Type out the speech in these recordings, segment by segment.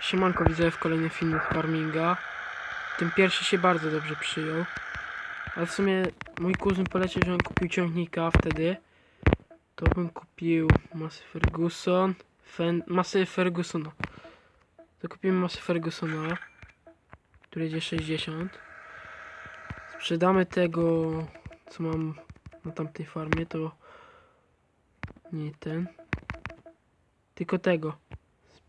Siemanko, widzę w kolejnym filmie farminga. Ten pierwszy się bardzo dobrze przyjął. Ale w sumie mój kuzyn poleciał, że on kupił ciągnika wtedy. To bym kupił masy Ferguson. Fen, masy Fergusona. To kupimy masy Fergusona. Który jedzie 60. Sprzedamy tego, co mam na tamtej farmie, to nie ten. Tylko tego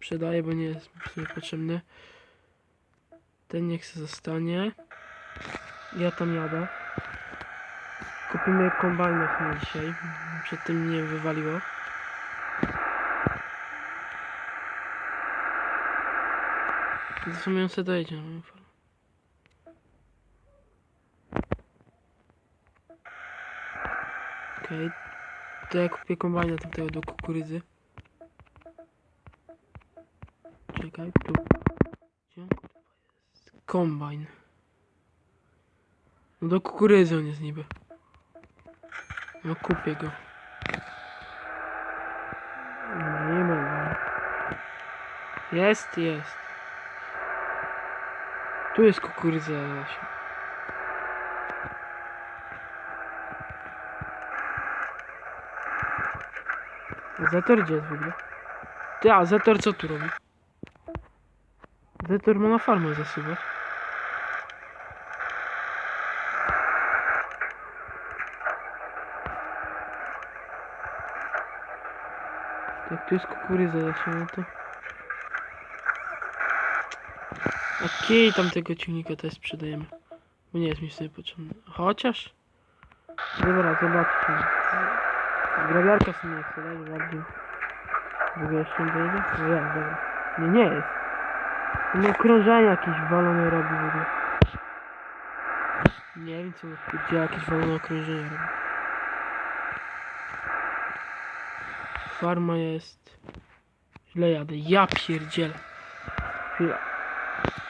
sprzedaję, bo nie jest mi niepotrzebny. Ten niech zostanie. Ja tam jadę. Kupimy kombajnów na dzisiaj. Przed tym mnie wywaliło. W sumie on sobie dojedzie farmę. Okej. To ja kupię kombajna tamtego do kukurydzy. Czekaj, tu. Gdzie kurwa jest? Kombajn. No do kukurydzy on jest niby. No kupię go. Nie ma. Jest, jest. Tu jest kukurydza. A Zetor gdzie jest w ogóle? Ty, a Zetor co tu robi? Zetor ma na farmę zasuwać. Tak, tu jest kukurydza zasiana, to... A kij tamtego ciągnika też sprzedajemy. Bo nie jest mi sobie potrzebny. Chociaż... Dobra, zobaczcie. Grabiarka w sumie chce dać bardziej. W ogóle jeszcze nie dojedzie? No ja, dobra. Nie, nie jest. No okrążenie jakieś walone robi w ogóle. Nie wiem co gdzie jakieś walone okrążenie robi. Farma jest. Źle jadę. Ja pierdzielę. Chwila.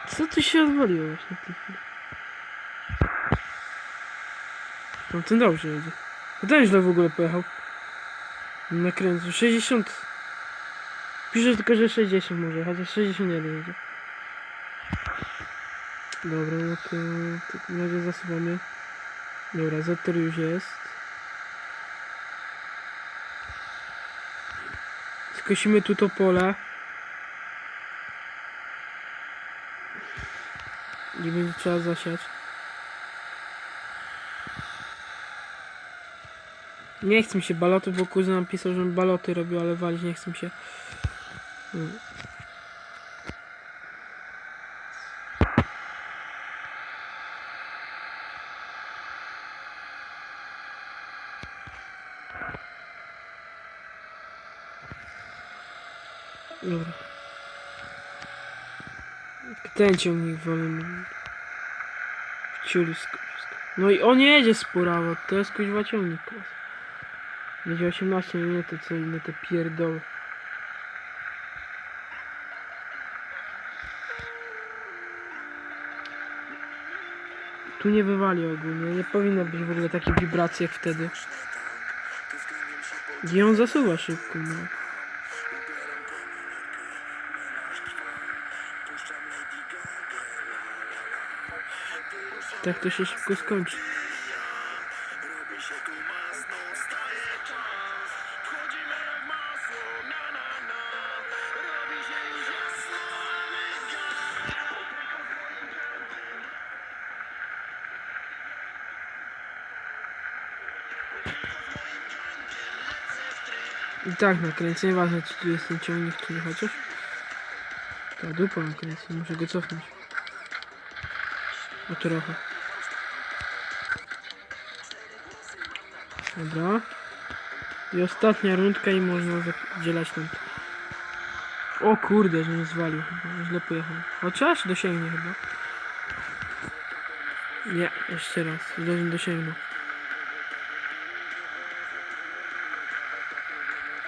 Co tu się odwaliło właśnie w tej chwili? No ten dobrze jedzie. To ten źle w ogóle pojechał. Na kręcu. 60. Pisze tylko, że 60 może, chociaż 61 jedzie. Dobra, no to w takim razie zasuwamy. Dobra, Zetor już jest. Skosimy tu to pole. I będzie trzeba zasiać. Nie chcę mi się balotów, bo kuzyn napisał, żebym baloty robił, ale walić nie chcę mi się. Mm. Dobra. Ten ciągnik wolny. Ciulsko wszystko. No i on jedzie spurawo, to jest kuźwa ciągnik. Będzie 18, nie to co inne te pierdoły. Tu nie wywali ogólnie, nie powinno być w ogóle takiej wibracji jak wtedy. I on zasuwa szybko, no. Tak to się szybko skończy. Tak nakręcę, nieważne czy tu jest ten ciągnik, czy chociaż. Ta dupa nakręcę, muszę go cofnąć. O trochę. Dobra. I ostatnia rundka i można zadzielać tam. O kurde, że nie zwalił. Źle pojechał. Chociaż dosięgnie chyba. Nie, jeszcze raz. Źle nie dosięgnął.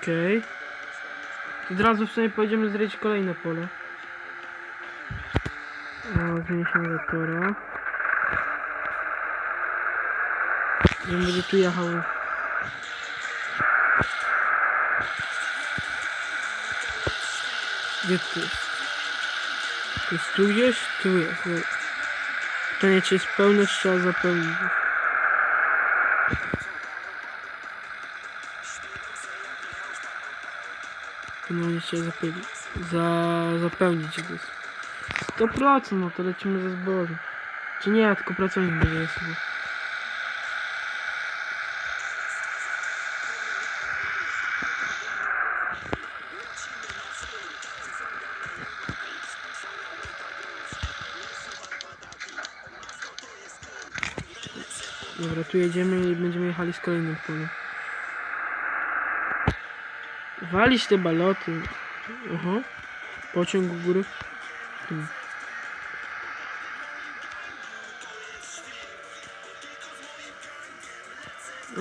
Okej. Okay. Od razu w sumie pojedziemy zryć kolejne pole. O, zmniejszymy do tora. Będzie tu jechał. Gdzie tu jest? To jest tu gdzieś? Tu jest. No. Pytanie, czy jest pełne, czy trzeba zapełnić. No nie trzeba zapełnić. Za, zapełnić go. 100% no to lecimy ze zbożem. Czy nie, tylko pracownik będzie jest. Dobra, tu jedziemy i będziemy jechali z kolejnym polem. Walić te baloty. Oho. Pociąg u góry. Tu.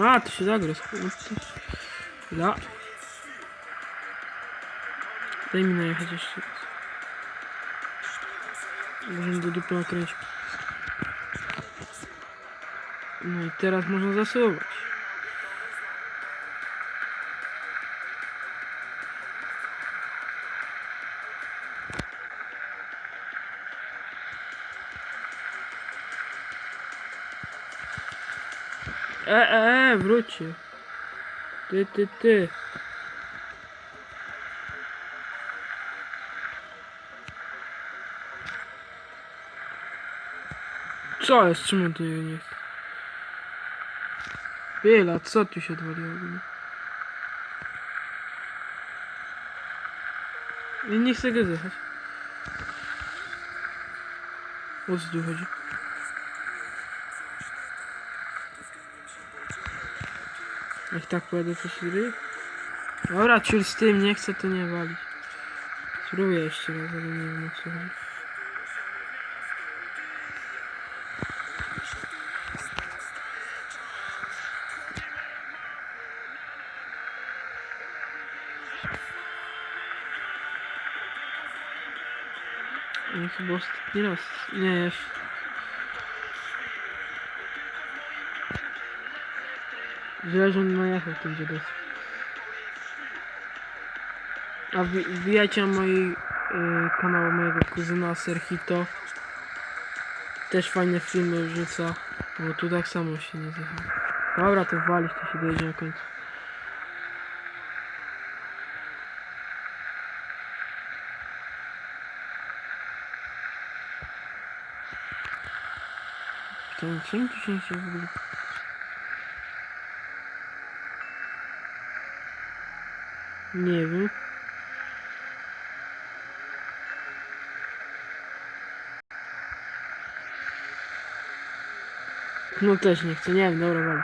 A, to się zagra. No to... Da. Daj mi najechać jeszcze. Możemy do dupy nakręcić. No i teraz można zasuwać. E, e, e, wróćcie. Ty, ty, ty. Co jest? Czemu ty nie chce? Chwila, co tu się odwaliło? Ja nie chcę go zjechać. O co tu chodzi? Jak tak pojadę, się gry? Dobra, ciul z tym, nie chcę to nie walić. Spróbuję jeszcze raz, ale nie wiem o co chodzi. No chyba ostatni raz. Nie, jeszcze. Źle, że on najechał tym dziadek. A wbi- wbijajcie na mój y, kanał mojego kuzyna Serhito. Też fajne filmy wrzuca. Bo tu tak samo się nie zjechał. Dobra, to walić, to się dojedzie na końcu. To czym tu się się w ogóle... Nie wiem. No też nie chcę, nie wiem, dobra, wam.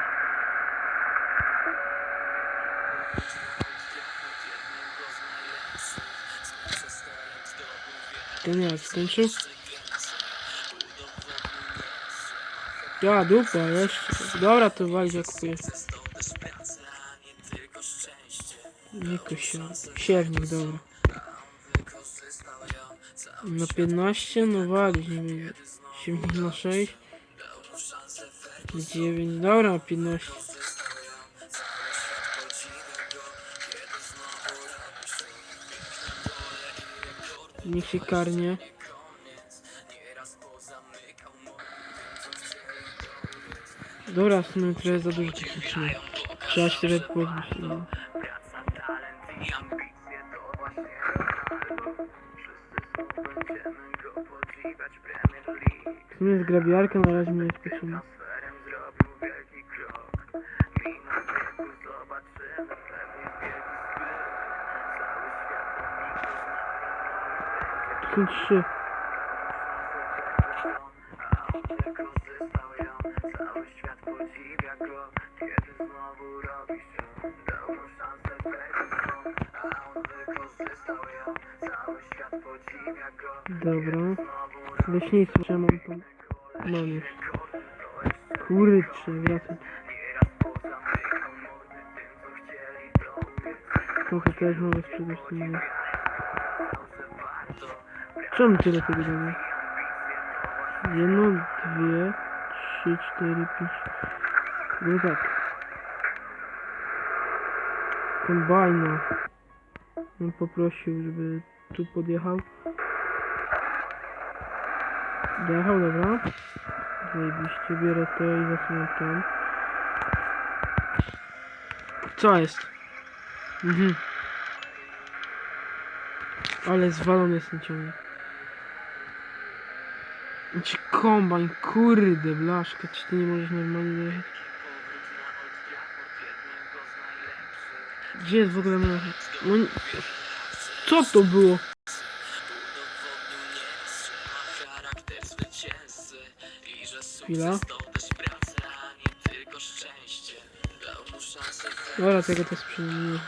Ten jak skończył? Ja, dupa, jeszcze. Dobra, to walić jak kupię. Nie kusia. Siewnik, dobra. Na 15, no walić, nie wiem. Siewnik na 6. 9, dobra, na 15. Niech się karnie. Dobra, w sumie trochę za dużo technicznie. Trzeba się trochę pozbyć. No. W sumie z grabiarką na razie mnie. Tu są trzy. Dobra. Leśnictwo, ja mam tam? Mam już. Kurczę, wracam. Trochę też mogę sprzedać to nie. Czemu tyle tego daje? Jedno, dwie, trzy, cztery, pięć. No tak. Kombajna. On poprosił, żeby tu podjechał. Dojechał, dobra. Zajebiście, biorę to i zasuwam tam. Co jest? Mhm. Ale zwalony jest ten ciągnik. Ci kombajn, kurde, blaszka, czy ty nie możesz normalnie dojechać? Gdzie jest w ogóle moja... No. Co to było? Chwila. Dobra, tego to sprzedam.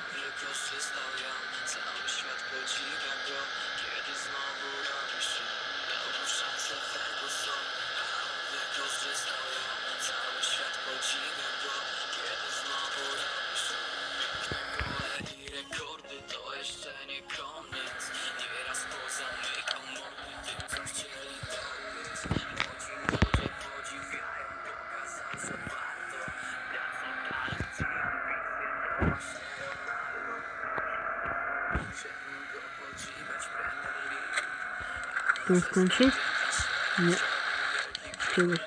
To skończy? Nie. Czegoś.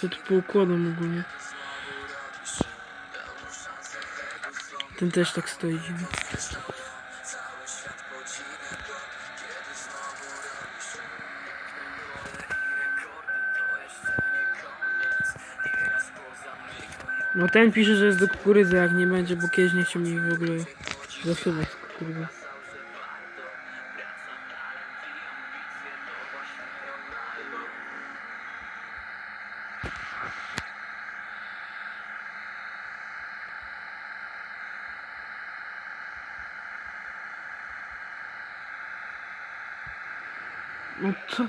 Co tu poukładam ogólnie? Ten też tak stoi dziwnie. No ten pisze, że jest do kukurydzy, jak nie będzie, bo kiedyś nie chciał mi w ogóle zasuwać kukurydzy. No co?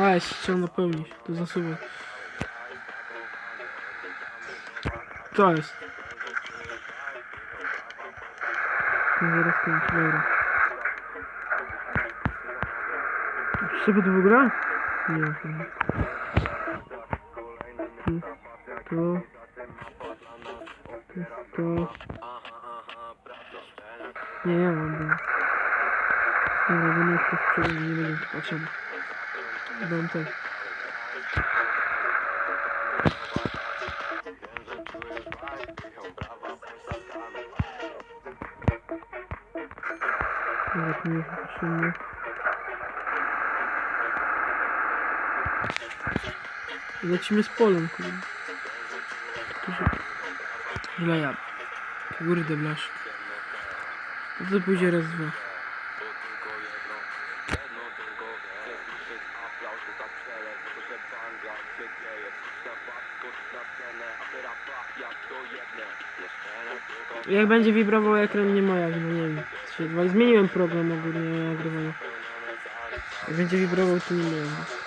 A, jeszcze chciał napełnić, to zasuwaj. To jest. No zaraz kończy, dobra. Z czego to w ogóle? Nie wiem. To nie. To. To, to. Nie mam, bo... Dobra, chcę sprzedać, nie będę tu patrzał. Dam. Dobra, tu nie patrzymy. Lecimy z polem, kurde. Źle jadę. Kurde, blaszka. No to pójdzie raz, dwa. Jak będzie wibrował ekran, nie moja wina, nie wiem. Zmieniłem program ogólnie nagrywania. Jak będzie wibrował, to nie moja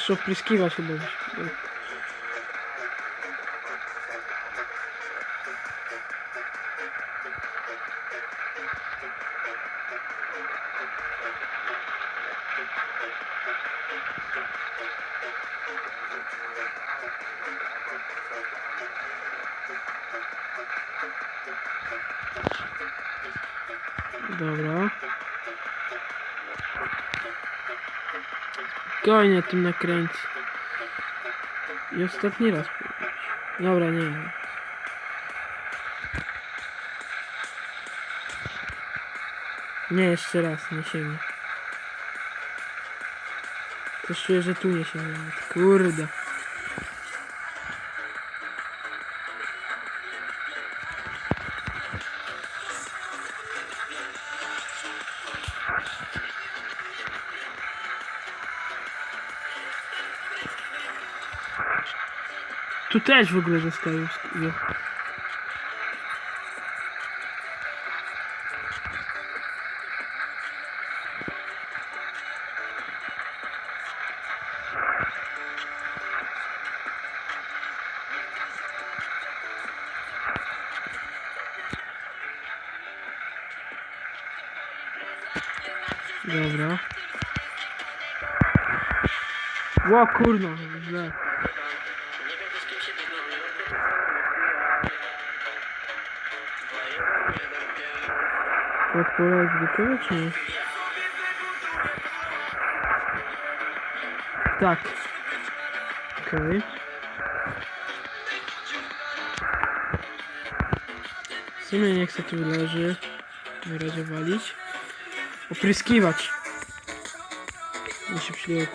Jeszcze opryskiwać chyba. Dobra. Spokojnie tym nakręci. I ostatni raz. Dobra, nie wiem. Nie, jeszcze raz, nie sięgnę. Też czuję, że tu nie sięgnę. Kurde. W ogóle zostają Dobra. Ło kurno, źle. Pod pole zwykłe czy nie? Tak. Okej. W sumie nie chcę tu leży. Na razie walić. Opryskiwać. Nie się przyjął.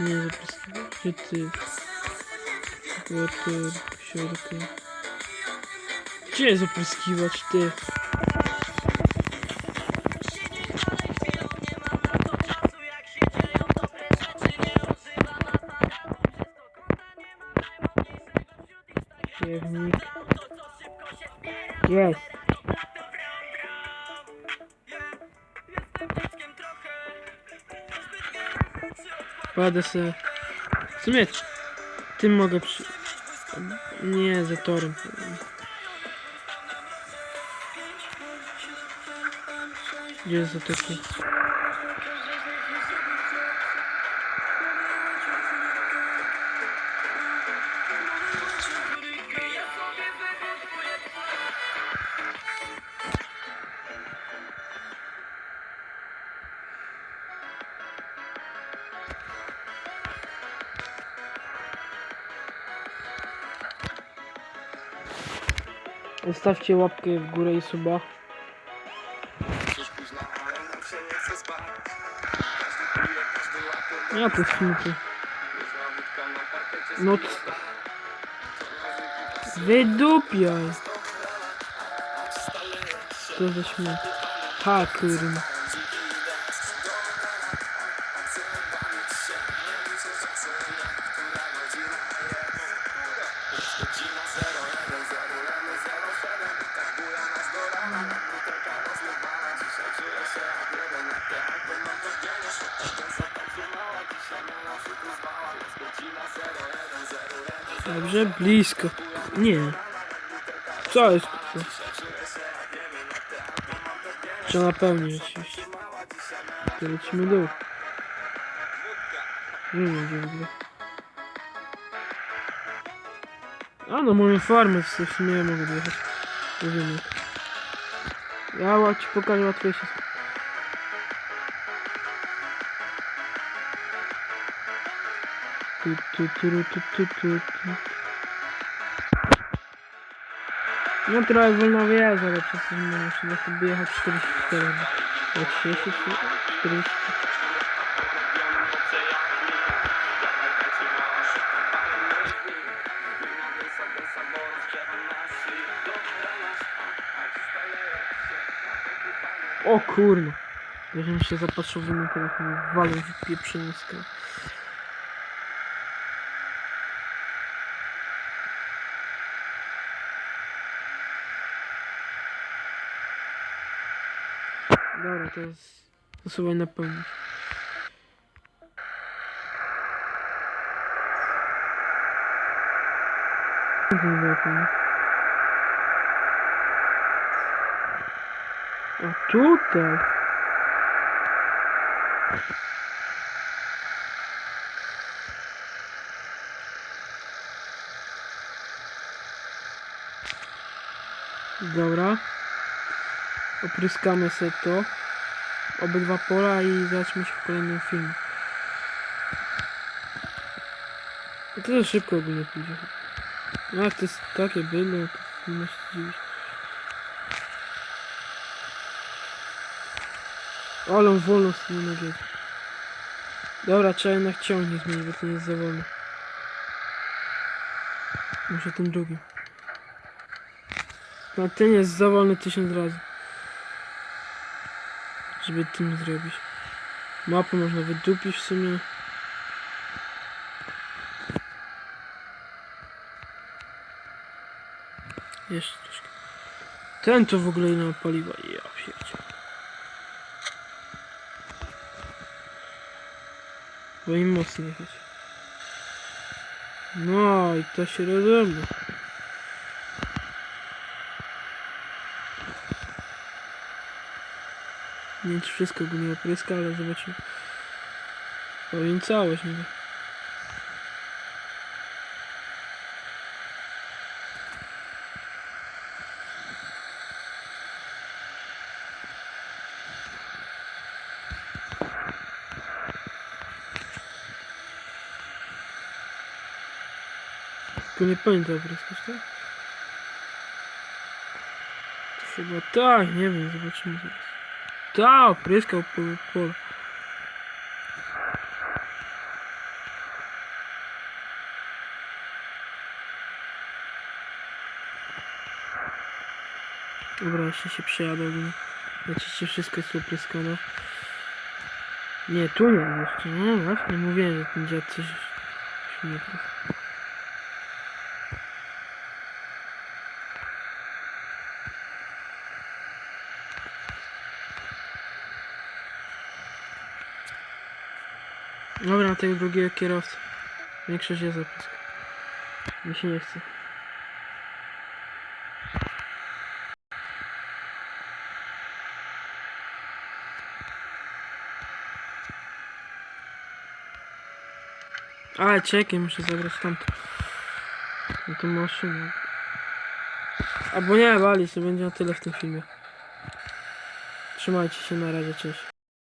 Nie zapryskiwać. Kładę sobie. W sumie tym mogę przy... Nie, za torem. Gdzie jest zatoki? Zostawcie łapkę w górę i suba. Ja to śmiecie. No. Wydupiaj. Co za śmiech. Ha kurwa. Dobrze, blisko. Nie. Co jest tu? Trzeba napełnić oczywiście. To lecimy dół. Nie wiem gdzie w ogóle. A no moją farmę w w sumie ja No trochę wolno wjeżdża, ale przez to nie muszę na tym jechać 44. chyba. Nie, 30, 40. O kurno. Żebym się zapatrzył w inny telefon, walę w pieprzyniskę. Dobra, to jest... To sobie napełnić. A tutaj... Dobra. Opryskamy sobie to. Obydwa pola i zobaczmy się w kolejnym filmie. I to za szybko ogólnie pójdzie. No jak to jest takie byle, to nie ma się dziwić. Ale on wolno sobie nogi. Dobra, trzeba jednak ciągnik zmienić, bo to nie jest za wolno. Muszę ten drugi. No ten jest za wolny tysiąc razy. Żeby tym zrobić. Mapę można wydupić w sumie. Jeszcze troszkę. Ten to w ogóle ile ma paliwa. Ja pierdzie. Bo im mocniej jechać. No i to się rozumie. Nie wszystko go nie opryska, ale zobaczymy. Powiem całość niby. Tylko nie pamiętam opryskać, tak? Chyba tak, nie wiem, zobaczymy zaraz. Opryskał po pole. Dobra, jeszcze się przejadę ogólnie. Oczywiście wszystko jest opryskane. Nie, tu nie jeszcze. No właśnie, mówiłem, że ten dziad coś się Dobra, na tego drugiego kierowcę. Większość jest opryska. Mi się nie chce. Ale czekaj, muszę zabrać tamto. No to maszynę. Albo nie, wali, to będzie na tyle w tym filmie. Trzymajcie się, na razie, cześć.